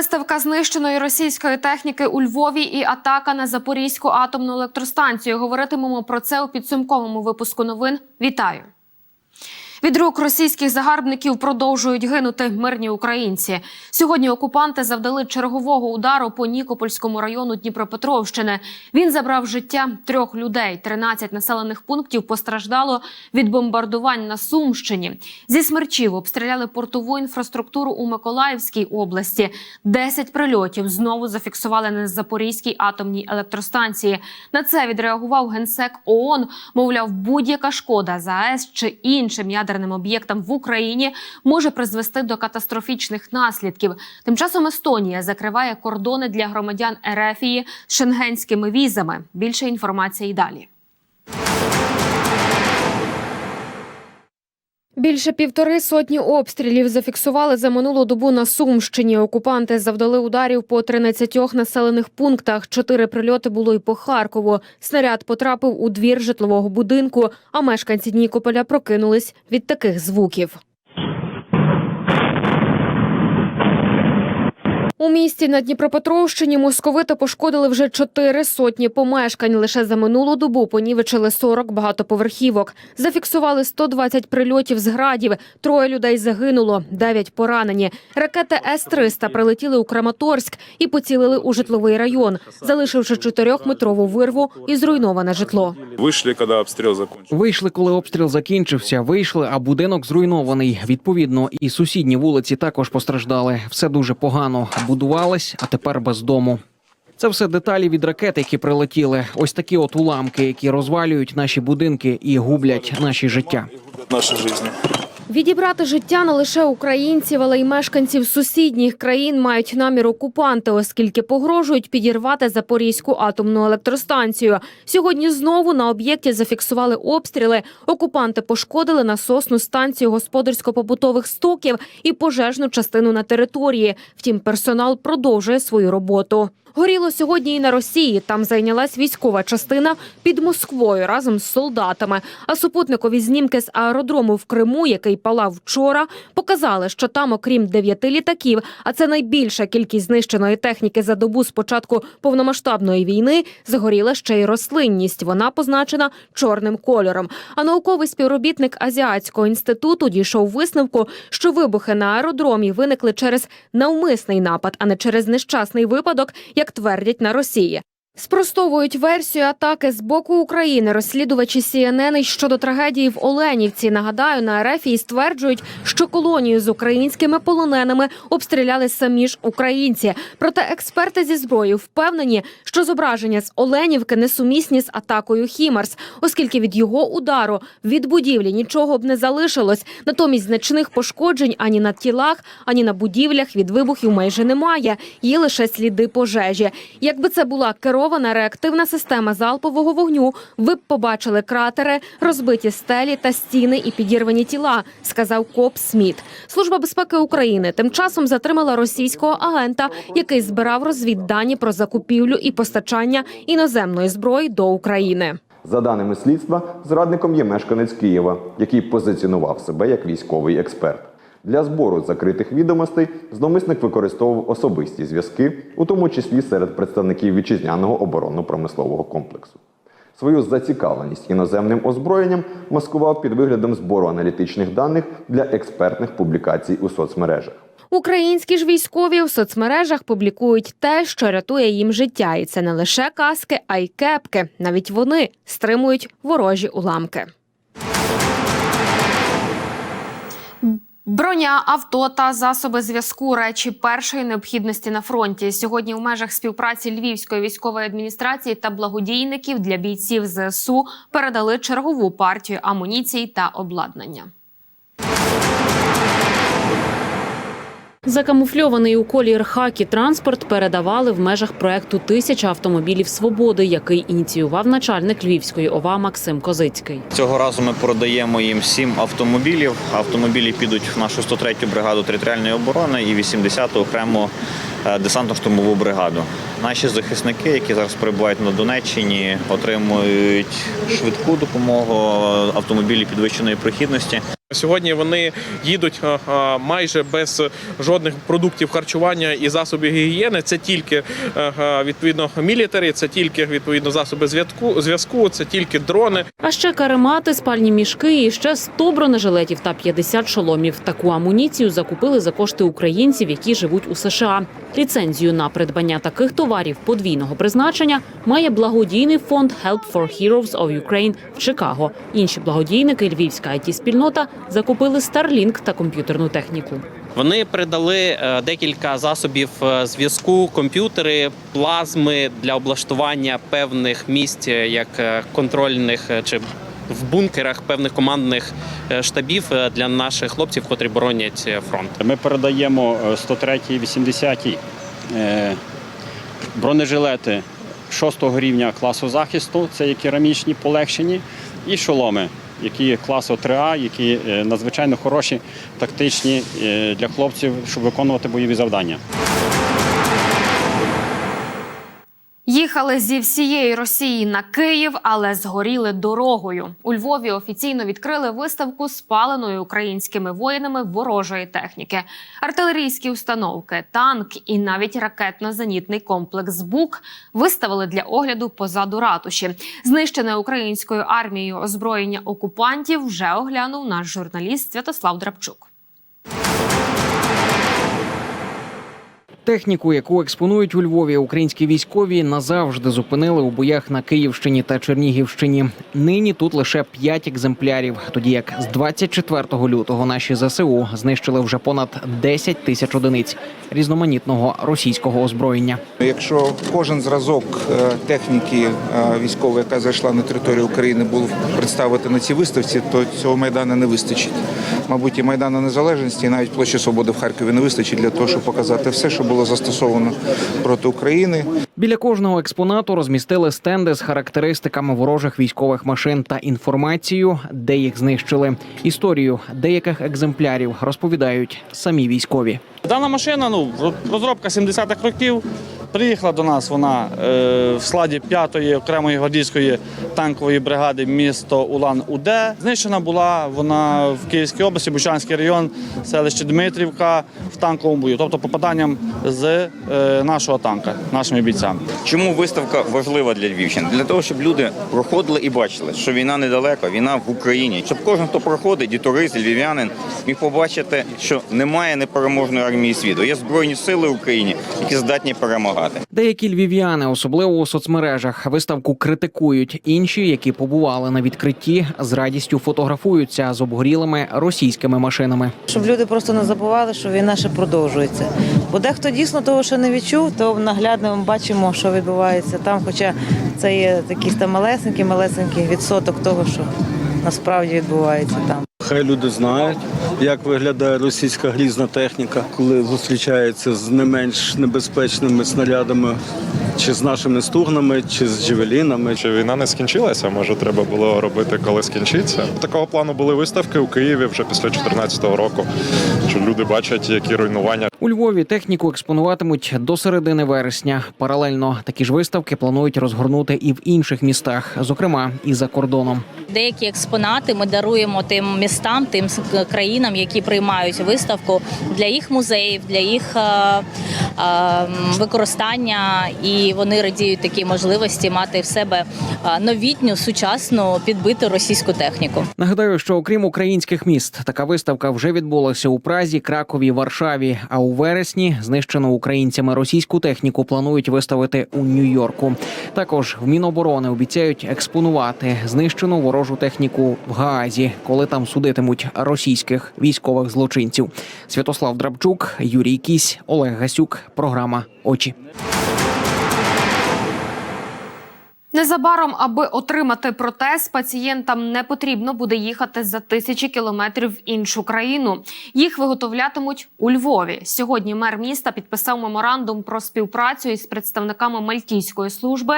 Виставка знищеної російської техніки у Львові і атака на Запорізьку атомну електростанцію. Говоритимемо про це у підсумковому випуску новин. Вітаю! Від рук російських загарбників продовжують гинути мирні українці. Сьогодні окупанти завдали чергового удару по Нікопольському району Дніпропетровщини. Він забрав життя трьох людей. 13 населених пунктів постраждало від бомбардувань на Сумщині. Зі смерчів обстріляли портову інфраструктуру у Миколаївській області. 10 прильотів знову зафіксували на Запорізькій атомній електростанції. На це відреагував генсек ООН. Мовляв, будь-яка шкода ЗАЕС чи іншим ядерним об'єктам в Україні може призвести до катастрофічних наслідків. Тим часом Естонія закриває кордони для громадян Ерефії з шенгенськими візами. Більше інформації далі. Більше півтори сотні обстрілів зафіксували за минулу добу на Сумщині. Окупанти завдали ударів по 13 населених пунктах. Чотири прильоти було й по Харкову. Снаряд потрапив у двір житлового будинку, а мешканці Нікополя прокинулись від таких звуків. У місті на Дніпропетровщині московити пошкодили вже чотири сотні помешкань. Лише за минулу добу понівечили 40 багатоповерхівок. Зафіксували 120 прильотів з градів. Троє людей загинуло, дев'ять поранені. Ракети С-300 прилетіли у Краматорськ і поцілили у житловий район, залишивши чотирьохметрову вирву і зруйноване житло. Вышли, когда обстрел закончился. Вийшли, коли обстріл закінчився. Вийшли, а будинок зруйнований. Відповідно, і сусідні вулиці також постраждали. Все дуже погано. Будувались, а тепер без дому. Це все деталі від ракет, які прилетіли. Ось такі от уламки, які розвалюють наші будинки і гублять наші життя. Наші жизни. Відібрати життя не лише українців, але й мешканців сусідніх країн мають намір окупанти, оскільки погрожують підірвати Запорізьку атомну електростанцію. Сьогодні знову на об'єкті зафіксували обстріли. Окупанти пошкодили насосну станцію господарсько-побутових стоків і пожежну частину на території. Втім, персонал продовжує свою роботу. Горіло сьогодні і на Росії. Там зайнялась військова частина під Москвою разом з солдатами. А супутникові знімки з аеродрому в Криму, який палав вчора, показали, що там, окрім дев'яти літаків, а це найбільша кількість знищеної техніки за добу з початку повномасштабної війни, згоріла ще й рослинність. Вона позначена чорним кольором. А науковий співробітник Азіатського інституту дійшов висновку, що вибухи на аеродромі виникли через навмисний напад, а не через нещасний випадок, як твердять на Росії. Спростовують версію атаки з боку України розслідувачі CNN щодо трагедії в Оленівці. Нагадаю, на Ерефії стверджують, що колонію з українськими полоненими обстріляли самі ж українці. Проте експерти зі зброї впевнені, що зображення з Оленівки несумісні з атакою Хімарс, оскільки від його удару від будівлі нічого б не залишилось. Натомість значних пошкоджень ані на тілах, ані на будівлях від вибухів майже немає. Є лише сліди пожежі. Якби це була керована реактивна система залпового вогню, ви б побачили кратери, розбиті стелі та стіни і підірвані тіла, сказав Коп Сміт. Служба безпеки України тим часом затримала російського агента, який збирав розвіддані про закупівлю і постачання іноземної зброї до України. За даними слідства, зрадником є мешканець Києва, який позиціонував себе як військовий експерт. Для збору закритих відомостей зловмисник використовував особисті зв'язки, у тому числі серед представників вітчизняного оборонно-промислового комплексу. Свою зацікавленість іноземним озброєнням маскував під виглядом збору аналітичних даних для експертних публікацій у соцмережах. Українські ж військові в соцмережах публікують те, що рятує їм життя, і це не лише каски, а й кепки. Навіть вони стримують ворожі уламки. Броня, авто та засоби зв'язку речі першої необхідності на фронті. Сьогодні у межах співпраці Львівської військової адміністрації та благодійників для бійців ЗСУ передали чергову партію амуніцій та обладнання. Закамуфльований у колір хакі транспорт передавали в межах проекту Тисяча автомобілів свободи, який ініціював начальник Львівської ОВА Максим Козицький. Цього разу ми продаємо їм сім автомобілів. Автомобілі підуть в нашу 103-ю бригаду територіальної оборони і 80-ту окрему е, десантно-штурмову бригаду. Наші захисники, які зараз перебувають на Донеччині, отримують швидку допомогу, автомобілі підвищеної прохідності. Сьогодні вони їдуть е, е, майже без жодних продуктів харчування і засобів гігієни. Це тільки е, відповідно мілітарі, це тільки відповідно засоби зв'язку, зв'язку, це тільки дрони. А ще каремати, спальні мішки і ще 100 бронежилетів та 50 шоломів. Таку амуніцію закупили за кошти українців, які живуть у США. Ліцензію на придбання таких товарів подвійного призначення має благодійний фонд Help for Heroes of Ukraine в Чикаго. Інші благодійники, львівська it спільнота закупили Starlink та комп'ютерну техніку. Вони передали е, декілька засобів е, зв'язку, комп'ютери, плазми для облаштування певних місць, е, як контрольних чи в бункерах певних командних штабів для наших хлопців, котрі боронять фронт. Ми передаємо 103-й, 80-й е, бронежилети 6-го рівня класу захисту, це є керамічні полегшені, і шоломи, які класу 3А, які е, надзвичайно хороші, тактичні е, для хлопців, щоб виконувати бойові завдання. Їхали зі всієї Росії на Київ, але згоріли дорогою. У Львові офіційно відкрили виставку спаленої українськими воїнами ворожої техніки, артилерійські установки, танк і навіть ракетно-зенітний комплекс БУК виставили для огляду позаду ратуші. Знищене українською армією озброєння окупантів вже оглянув наш журналіст Святослав Драбчук. Техніку, яку експонують у Львові українські військові, назавжди зупинили у боях на Київщині та Чернігівщині. Нині тут лише п'ять екземплярів, тоді як з 24 лютого наші ЗСУ знищили вже понад 10 тисяч одиниць різноманітного російського озброєння. Якщо кожен зразок е, техніки е, військової, яка зайшла на територію України, був представити на цій виставці, то цього майдану не вистачить. Мабуть, і майдану незалежності, і навіть площі свободи в Харкові не вистачить для того, щоб показати все, що було застосовано проти України. Біля кожного експонату розмістили стенди з характеристиками ворожих військових машин та інформацію, де їх знищили. Історію деяких екземплярів розповідають самі військові. Дана машина, ну розробка 70-х років. Приїхала до нас вона е, в складі 5-ї окремої гвардійської танкової бригади місто Улан-Удэ. Знищена була вона в Київській області, Бучанський район, селище Дмитрівка в танковому бою, тобто попаданням з е, нашого танка, нашими бійцями. Чому виставка важлива для Львівщини? Для того, щоб люди проходили і бачили, що війна недалеко, війна в Україні. Щоб кожен, хто проходить, і турист, і львів'янин, міг побачити, що немає непереможної армії світу. Є збройні сили в Україні, які здатні перемагати. Деякі львів'яни, особливо у соцмережах, виставку критикують. Інші, які побували на відкритті, з радістю фотографуються з обгорілими російськими машинами. Щоб люди просто не забували, що війна ще продовжується. Бо дехто дійсно того, що не відчув, то наглядно ми бачимо, що відбувається там. Хоча це є такий там малесенький, малесенький відсоток того, що насправді відбувається там. Хай люди знають, як виглядає російська грізна техніка, коли зустрічається з не менш небезпечними снарядами, чи з нашими стугнами, чи з джевелінами. Чи війна не скінчилася? Може, треба було робити, коли скінчиться? Такого плану були виставки у Києві вже після 2014 року. Що люди бачать, які руйнування У Львові техніку експонуватимуть до середини вересня. Паралельно такі ж виставки планують розгорнути і в інших містах, зокрема і за кордоном. Деякі експонати ми даруємо тим містам, тим с- країнам, які приймають виставку для їх музеїв, для їх е, е, використання, і вони радіють такій можливості мати в себе е, новітню, сучасну підбиту російську техніку. Нагадаю, що окрім українських міст, така виставка вже відбулася у Празі, Кракові, Варшаві. А у вересні знищену українцями російську техніку планують виставити у Нью-Йорку. Також в Міноборони обіцяють експонувати знищену ворожу техніку в Гаазі, коли там судитимуть російських військових злочинців. Святослав Драбчук, Юрій Кісь, Олег Гасюк. Програма Очі. Незабаром, аби отримати протез, пацієнтам не потрібно буде їхати за тисячі кілометрів в іншу країну. Їх виготовлятимуть у Львові. Сьогодні мер міста підписав меморандум про співпрацю із представниками Мальтійської служби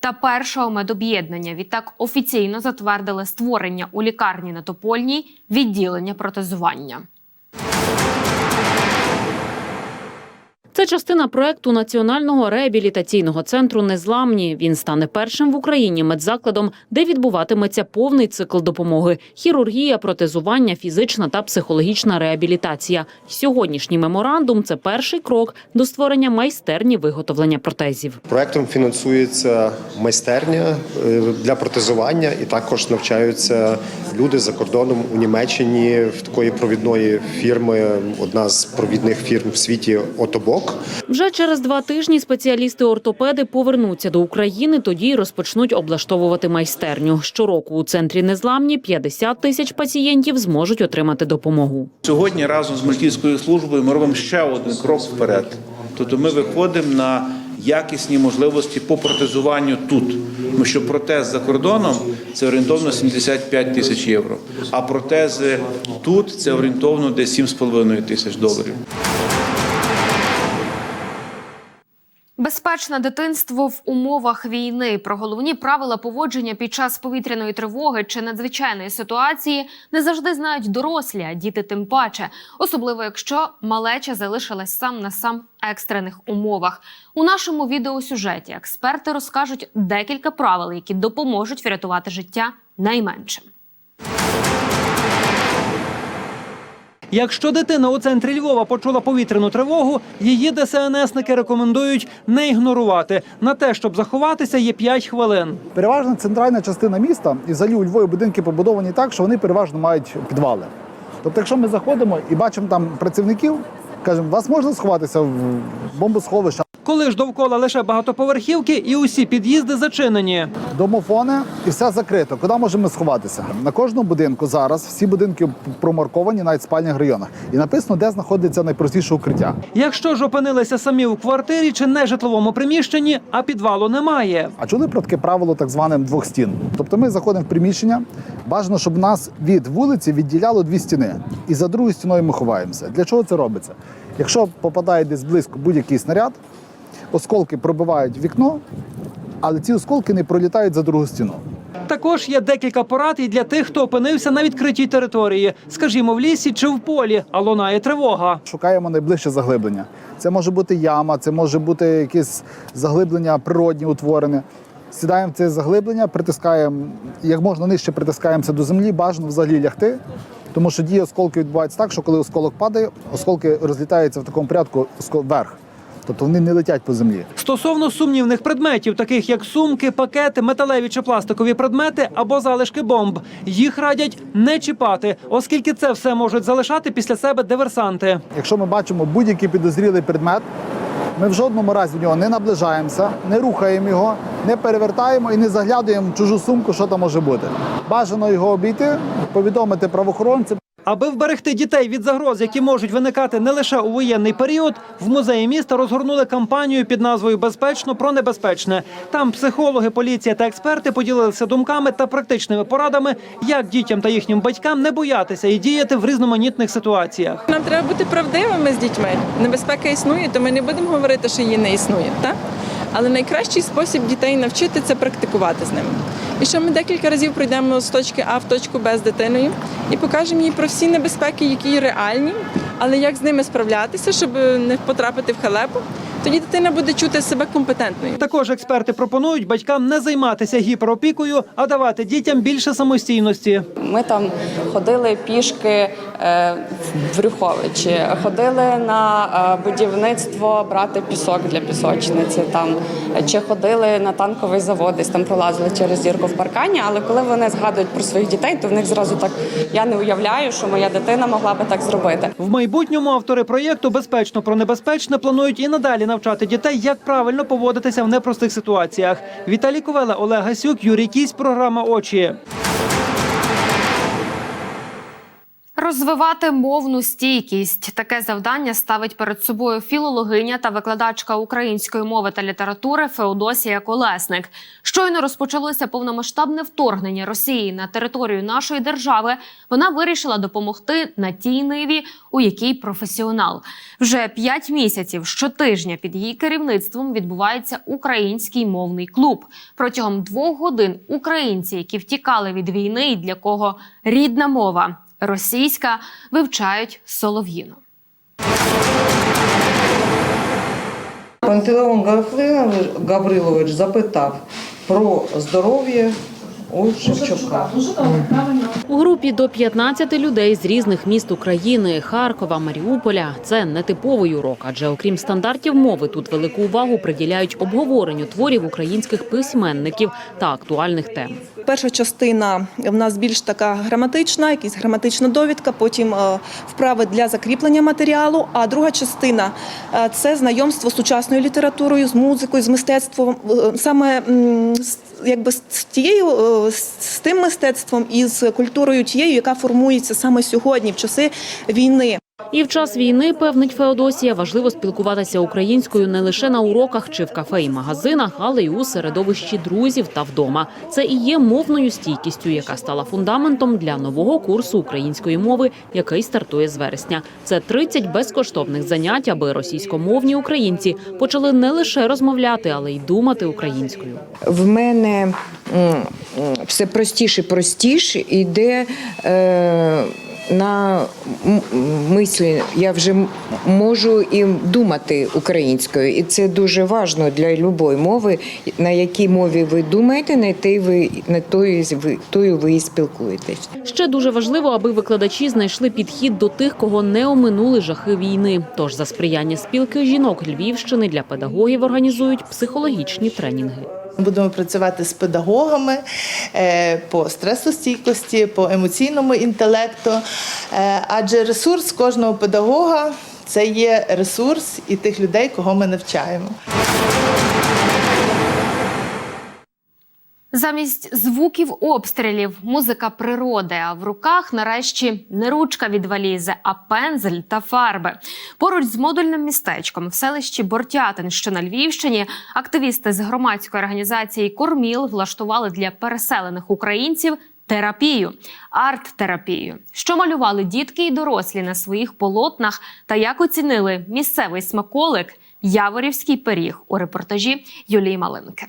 та першого медоб'єднання. Відтак офіційно затвердили створення у лікарні на Топольній відділення протезування. Це частина проекту Національного реабілітаційного центру Незламні. Він стане першим в Україні медзакладом, де відбуватиметься повний цикл допомоги: хірургія, протезування, фізична та психологічна реабілітація. Сьогоднішній меморандум це перший крок до створення майстерні виготовлення протезів. Проектом фінансується майстерня е, для протезування, і також навчаються люди за кордоном у Німеччині в такої провідної фірми. Одна з провідних фірм в світі Отобок. Вже через два тижні спеціалісти-ортопеди повернуться до України. Тоді й розпочнуть облаштовувати майстерню. Щороку у центрі незламні 50 тисяч пацієнтів зможуть отримати допомогу. Сьогодні разом з Мальтійською службою ми робимо ще один крок вперед. Тобто ми виходимо на якісні можливості по протезуванню тут. Тому що протез за кордоном це орієнтовно 75 тисяч євро, а протези тут це орієнтовно десь 7,5 тисяч доларів. Безпечне дитинство в умовах війни про головні правила поводження під час повітряної тривоги чи надзвичайної ситуації не завжди знають дорослі, а діти тим паче, особливо якщо малеча залишилась сам на сам екстрених умовах. У нашому відеосюжеті експерти розкажуть декілька правил, які допоможуть врятувати життя найменшим. Якщо дитина у центрі Львова почула повітряну тривогу, її ДСНСники рекомендують не ігнорувати. На те, щоб заховатися, є 5 хвилин. Переважно центральна частина міста і взагалі у Львові будинки побудовані так, що вони переважно мають підвали. Тобто, якщо ми заходимо і бачимо там працівників, кажемо, вас можна сховатися в бомбосховище. Коли ж довкола лише багатоповерхівки і усі під'їзди зачинені. Домофони і все закрито. Куди можемо сховатися? На кожному будинку зараз всі будинки промарковані навіть в спальних районах. І написано, де знаходиться найпростіше укриття. Якщо ж опинилися самі у квартирі чи нежитловому приміщенні, а підвалу немає. А чули про таке правило так званим двох стін? Тобто ми заходимо в приміщення, бажано, щоб нас від вулиці відділяло дві стіни. І за другою стіною ми ховаємося. Для чого це робиться? Якщо попадає десь близько будь-який снаряд, осколки пробивають вікно, але ці осколки не пролітають за другу стіну. Також є декілька порад і для тих, хто опинився на відкритій території, скажімо, в лісі чи в полі, а лунає тривога. Шукаємо найближче заглиблення. Це може бути яма, це може бути якесь заглиблення природні утворене. Сідаємо в це заглиблення, притискаємо, як можна нижче притискаємося до землі, бажано взагалі лягти. Тому що дії осколки відбуваються так, що коли осколок падає, осколки розлітаються в такому порядку вверх. Тобто вони не летять по землі. Стосовно сумнівних предметів, таких як сумки, пакети, металеві чи пластикові предмети або залишки бомб, їх радять не чіпати, оскільки це все можуть залишати після себе диверсанти. Якщо ми бачимо будь-який підозрілий предмет, ми в жодному разі в нього не наближаємося, не рухаємо його, не перевертаємо і не заглядуємо в чужу сумку, що там може бути. Бажано його обійти, повідомити правоохоронцям. Аби вберегти дітей від загроз, які можуть виникати не лише у воєнний період, в музеї міста розгорнули кампанію під назвою Безпечно про небезпечне. Там психологи, поліція та експерти поділилися думками та практичними порадами, як дітям та їхнім батькам не боятися і діяти в різноманітних ситуаціях. Нам треба бути правдивими з дітьми. Небезпека існує, то ми не будемо говорити, що її не існує. Так? Але найкращий спосіб дітей навчити це практикувати з ними. І що ми декілька разів пройдемо з точки А в точку Б з дитиною і покажемо їй про всі небезпеки, які реальні, але як з ними справлятися, щоб не потрапити в халепу. Тоді дитина буде чути себе компетентною. Також експерти пропонують батькам не займатися гіперопікою, а давати дітям більше самостійності. Ми там ходили пішки е, в Брюховичі, ходили на е, будівництво брати пісок для пісочниці. Там чи ходили на танковий завод, десь там пролазили через зірку в паркані. Але коли вони згадують про своїх дітей, то в них зразу так я не уявляю, що моя дитина могла би так зробити. В майбутньому автори проєкту Безпечно про небезпечне планують і надалі навчати дітей, як правильно поводитися в непростих ситуаціях. Віталій Ковела, Олег Гасюк, Юрій Кісь, програма Очі. Розвивати мовну стійкість таке завдання ставить перед собою філологиня та викладачка української мови та літератури Феодосія Колесник. Щойно розпочалося повномасштабне вторгнення Росії на територію нашої держави. Вона вирішила допомогти на тій ниві, у якій професіонал. Вже п'ять місяців щотижня під її керівництвом відбувається український мовний клуб. Протягом двох годин українці, які втікали від війни, і для кого рідна мова російська, вивчають солов'їну. Пантелеон Гаврилович, запитав про здоров'я у Шевчука. У групі до 15 людей з різних міст України, Харкова, Маріуполя. Це нетиповий урок, адже окрім стандартів мови, тут велику увагу приділяють обговоренню творів українських письменників та актуальних тем. Перша частина в нас більш така граматична, якась граматична довідка, потім е, вправи для закріплення матеріалу. А друга частина е, це знайомство з сучасною літературою, з музикою, з мистецтвом, е, саме з- якби з тією з тим мистецтвом і з культурою тією, яка формується саме сьогодні, в часи війни. І в час війни, певнить Феодосія, важливо спілкуватися українською не лише на уроках чи в кафе і магазинах, але й у середовищі друзів та вдома. Це і є мовною стійкістю, яка стала фундаментом для нового курсу української мови, який стартує з вересня. Це 30 безкоштовних занять, аби російськомовні українці почали не лише розмовляти, але й думати українською. В мене все простіше, простіше йде е, на мислі. Я вже можу і думати українською, і це дуже важливо для будь-якої мови. На якій мові ви думаєте, на тій ви на тою ви тою ви і спілкуєтесь. Ще дуже важливо, аби викладачі знайшли підхід до тих, кого не оминули жахи війни. Тож за сприяння спілки жінок Львівщини для педагогів організують психологічні тренінги. Будемо працювати з педагогами е, по стресостійкості, по емоційному інтелекту. Е, Адже ресурс кожного педагога це є ресурс і тих людей, кого ми навчаємо. Замість звуків обстрілів, музика природи, а в руках нарешті не ручка від валізи, а пензель та фарби. Поруч з модульним містечком в селищі Бортятин, що на Львівщині, активісти з громадської організації Корміл влаштували для переселених українців терапію, арт-терапію. Що малювали дітки і дорослі на своїх полотнах, та як оцінили місцевий смаколик Яворівський пиріг у репортажі Юлії Малинки.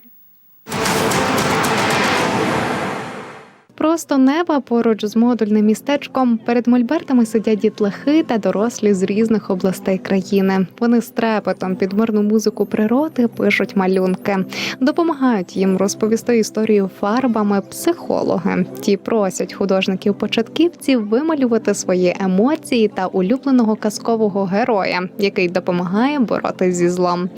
Просто неба поруч з модульним містечком перед мольбертами сидять дітлахи та дорослі з різних областей країни. Вони з трепетом під мирну музику природи пишуть малюнки, допомагають їм розповісти історію фарбами психологи. Ті просять художників-початківців вималювати свої емоції та улюбленого казкового героя, який допомагає боротись зі злом.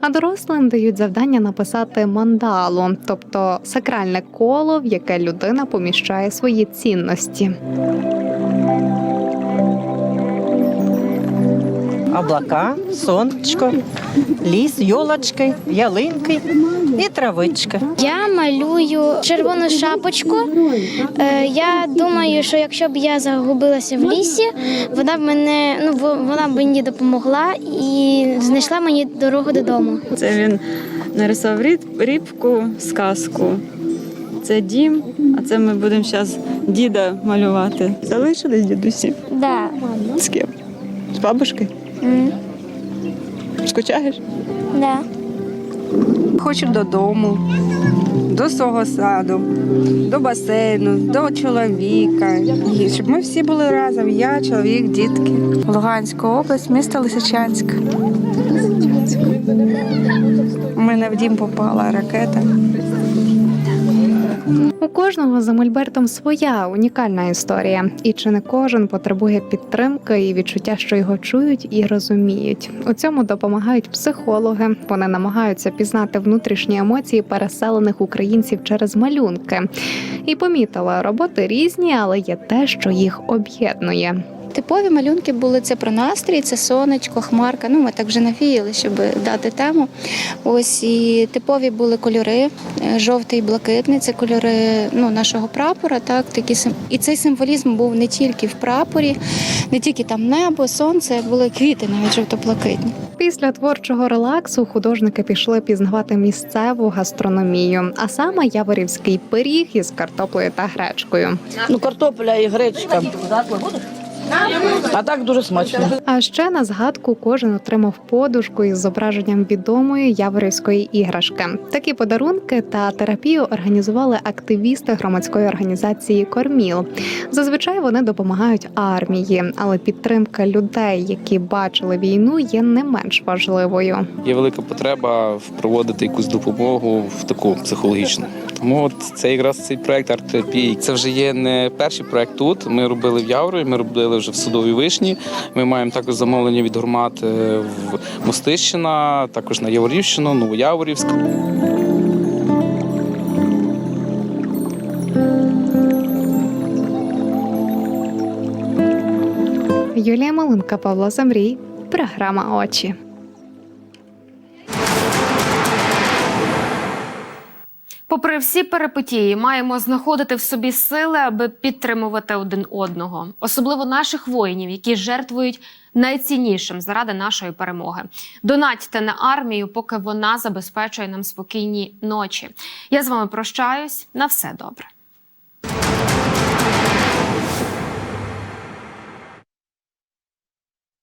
А дорослим дають завдання написати мандалу, тобто сакральне коло, в яке людина поміщає свої цінності. облака, сонечко, ліс, йолочки, ялинки і травичка. Я малюю червону шапочку. Е, Я думаю, що якщо б я загубилася в лісі, вона б мене ну вона б мені допомогла і знайшла мені дорогу додому. Це він нарисував ріб, рібку, сказку. Це дім, а це ми будемо зараз діда малювати. Залишились дідусі? Да. З ким? З бабушкою? Скучаєш? Да. Хочу додому, до свого саду, до басейну, до чоловіка. І щоб ми всі були разом. Я, чоловік, дітки. Луганська область, місто Лисичанськ. У мене в дім попала ракета. У кожного за Мольбертом своя унікальна історія, і чи не кожен потребує підтримки і відчуття, що його чують і розуміють. У цьому допомагають психологи. Вони намагаються пізнати внутрішні емоції переселених українців через малюнки. І помітила, роботи різні, але є те, що їх об'єднує. Типові малюнки були це про настрій, це сонечко, хмарка. Ну, ми так вже навіяли, щоб дати тему. Ось і типові були кольори, е, жовтий і блакитний. Це кольори ну, нашого прапора. Так, такі сим- і цей символізм був не тільки в прапорі, не тільки там небо, сонце, були квіти навіть жовто-блакитні. Після творчого релаксу художники пішли пізнавати місцеву гастрономію, а саме яворівський пиріг із картоплею та гречкою. Ну, картопля і гречка. А так дуже смачно. А ще на згадку кожен отримав подушку із зображенням відомої яворівської іграшки. Такі подарунки та терапію організували активісти громадської організації Корміл. Зазвичай вони допомагають армії, але підтримка людей, які бачили війну, є не менш важливою. Є велика потреба проводити якусь допомогу в таку психологічну. Тому от це якраз цей проект арт-терапії. Це вже є не перший проект тут. Ми робили в Яврові, ми робили вже в Судовій Вишні. Ми маємо також замовлення від громад е, в Мостищина, також на Яворівщину, Новояворівськ. Юлія Малинка, Павло Замрій, програма Очі. Попри всі перипетії, маємо знаходити в собі сили, аби підтримувати один одного, особливо наших воїнів, які жертвують найціннішим заради нашої перемоги. Донатьте на армію, поки вона забезпечує нам спокійні ночі. Я з вами прощаюсь. На все добре.